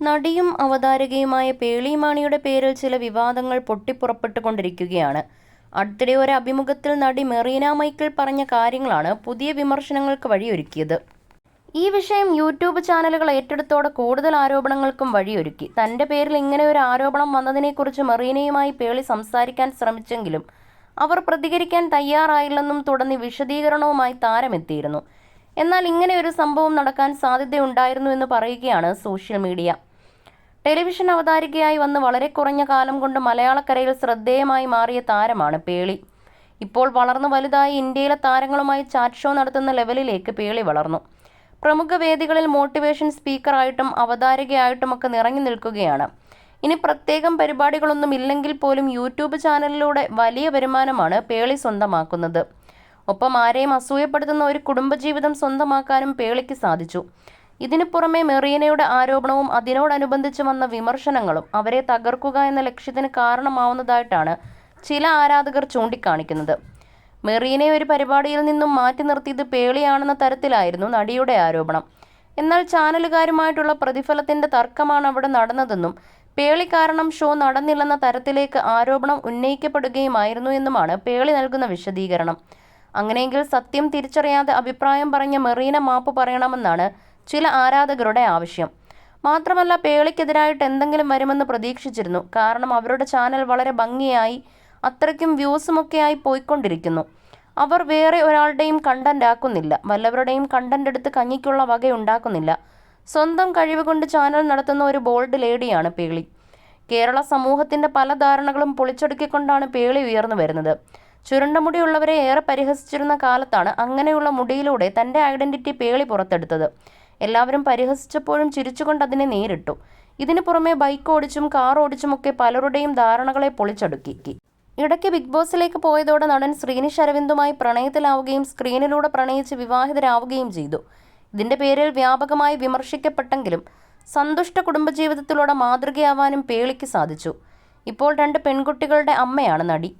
നടിയും അവതാരകയുമായ പേളിമാണിയുടെ പേരിൽ ചില വിവാദങ്ങൾ പൊട്ടിപ്പുറപ്പെട്ടുകൊണ്ടിരിക്കുകയാണ്. അടുത്തിടെ ഒരു അഭിമുഖത്തിൽ നടി മെറീന മൈക്കിൾ പറഞ്ഞ കാര്യങ്ങളാണ് പുതിയ വിമർശനങ്ങൾക്ക് വഴിയൊരുക്കിയത്. ഈ വിഷയം യൂട്യൂബ് ചാനലുകൾ ഏറ്റെടുത്തോടെ കൂടുതൽ ആരോപണങ്ങൾക്കും വഴിയൊരുക്കി. തന്റെ പേരിൽ ഇങ്ങനെ ഒരു ആരോപണം വന്നതിനെക്കുറിച്ച് മെറീനയുമായി പേളി സംസാരിക്കാൻ ശ്രമിച്ചെങ്കിലും അവർ പ്രതികരിക്കാൻ തയ്യാറായില്ലെന്നും തുടർന്ന് വിശദീകരണവുമായി താരമെത്തിയിരുന്നു. എന്നാൽ ഇങ്ങനെ ഒരു സംഭവം നടക്കാൻ സാധ്യതയുണ്ടായിരുന്നു എന്ന് പറയുകയാണ് സോഷ്യൽ മീഡിയ. ടെലിവിഷൻ അവതാരികയായി വന്ന് വളരെ കുറഞ്ഞ കാലം കൊണ്ട് മലയാളക്കരയിൽ ശ്രദ്ധേയമായി മാറിയ താരമാണ് പേളി. ഇപ്പോൾ വളർന്നു വലുതായി ഇന്ത്യയിലെ താരങ്ങളുമായി ചാറ്റ് ഷോ നടത്തുന്ന ലെവലിലേക്ക് പേളി വളർന്നു. പ്രമുഖ വേദികളിൽ മോട്ടിവേഷൻ സ്പീക്കറായിട്ടും അവതാരകയായിട്ടുമൊക്കെ നിറഞ്ഞു നിൽക്കുകയാണ്. ഇനി പ്രത്യേകം പരിപാടികളൊന്നും ഇല്ലെങ്കിൽ പോലും യൂട്യൂബ് ചാനലിലൂടെ വലിയ വരുമാനമാണ് പേളി സ്വന്തമാക്കുന്നത്. ഒപ്പം ആരെയും അസൂയപ്പെടുത്തുന്ന ഒരു കുടുംബജീവിതം സ്വന്തമാക്കാനും പേളിക്ക് സാധിച്ചു. ഇതിനു പുറമെ മെറീനയുടെ ആരോപണവും അതിനോടനുബന്ധിച്ച് വന്ന വിമർശനങ്ങളും അവരെ തകർക്കുക എന്ന ലക്ഷ്യത്തിന് കാരണമാവുന്നതായിട്ടാണ് ചില ആരാധകർ ചൂണ്ടിക്കാണിക്കുന്നത്. മെറീനയെ ഒരു പരിപാടിയിൽ നിന്നും മാറ്റി നിർത്തിയത് പേളിയാണെന്ന തരത്തിലായിരുന്നു നടിയുടെ ആരോപണം. എന്നാൽ ചാനലുകാരുമായിട്ടുള്ള പ്രതിഫലത്തിന്റെ തർക്കമാണ് അവിടെ നടന്നതെന്നും പേളി കാരണം ഷോ നടന്നില്ലെന്ന തരത്തിലേക്ക് ആരോപണം ഉന്നയിക്കപ്പെടുകയുമായിരുന്നു എന്നുമാണ് പേളി നൽകുന്ന വിശദീകരണം. അങ്ങനെയെങ്കിൽ സത്യം തിരിച്ചറിയാതെ അഭിപ്രായം പറഞ്ഞ മെറീന മാപ്പ് പറയണമെന്നാണ് ചില ആരാധകരുടെ ആവശ്യം. മാത്രമല്ല പേളിക്കെതിരായിട്ട് എന്തെങ്കിലും വരുമെന്ന് പ്രതീക്ഷിച്ചിരുന്നു. കാരണം അവരുടെ ചാനൽ വളരെ ഭംഗിയായി അത്രയ്ക്കും വ്യൂസുമൊക്കെയായി പോയിക്കൊണ്ടിരിക്കുന്നു. അവർ വേറെ ഒരാളുടെയും കണ്ടന്റ് ആക്കുന്നില്ല. വല്ലവരുടെയും കണ്ടന്റ് എടുത്ത് കഞ്ഞിക്കുള്ള വക ഉണ്ടാക്കുന്നില്ല. സ്വന്തം കഴിവ് കൊണ്ട് ചാനൽ നടത്തുന്ന ഒരു ബോൾഡ് ലേഡിയാണ് പേളി. കേരള സമൂഹത്തിന്റെ പല ധാരണകളും പൊളിച്ചടുക്കിക്കൊണ്ടാണ് പേളി ഉയർന്നു വരുന്നത്. ചുരുണ്ട മുടിയുള്ളവരെ ഏറെ പരിഹസിച്ചിരുന്ന കാലത്താണ് അങ്ങനെയുള്ള മുടിയിലൂടെ തന്റെ ഐഡന്റിറ്റി പേളി പുറത്തെടുത്തത്. എല്ലാവരും പരിഹസിച്ചപ്പോഴും ചിരിച്ചുകൊണ്ട് അതിനെ നേരിട്ടു. ഇതിനു പുറമെ ബൈക്ക് ഓടിച്ചും കാർ ഓടിച്ചുമൊക്കെ പലരുടെയും ധാരണകളെ പൊളിച്ചടുക്കി ഇടയ്ക്ക് ബിഗ് ബോസിലേക്ക് പോയതോടെ നടൻ ശ്രീനിഷ് അരവിന്ദുമായി പ്രണയത്തിലാവുകയും സ്ക്രീനിലൂടെ പ്രണയിച്ച് വിവാഹിതരാവുകയും ചെയ്തു. ഇതിന്റെ പേരിൽ വ്യാപകമായി വിമർശിക്കപ്പെട്ടെങ്കിലും സന്തുഷ്ട കുടുംബജീവിതത്തിലൂടെ മാതൃകയാവാനും പേളിക്ക് സാധിച്ചു. ഇപ്പോൾ രണ്ട് പെൺകുട്ടികളുടെ അമ്മയാണ് നടി.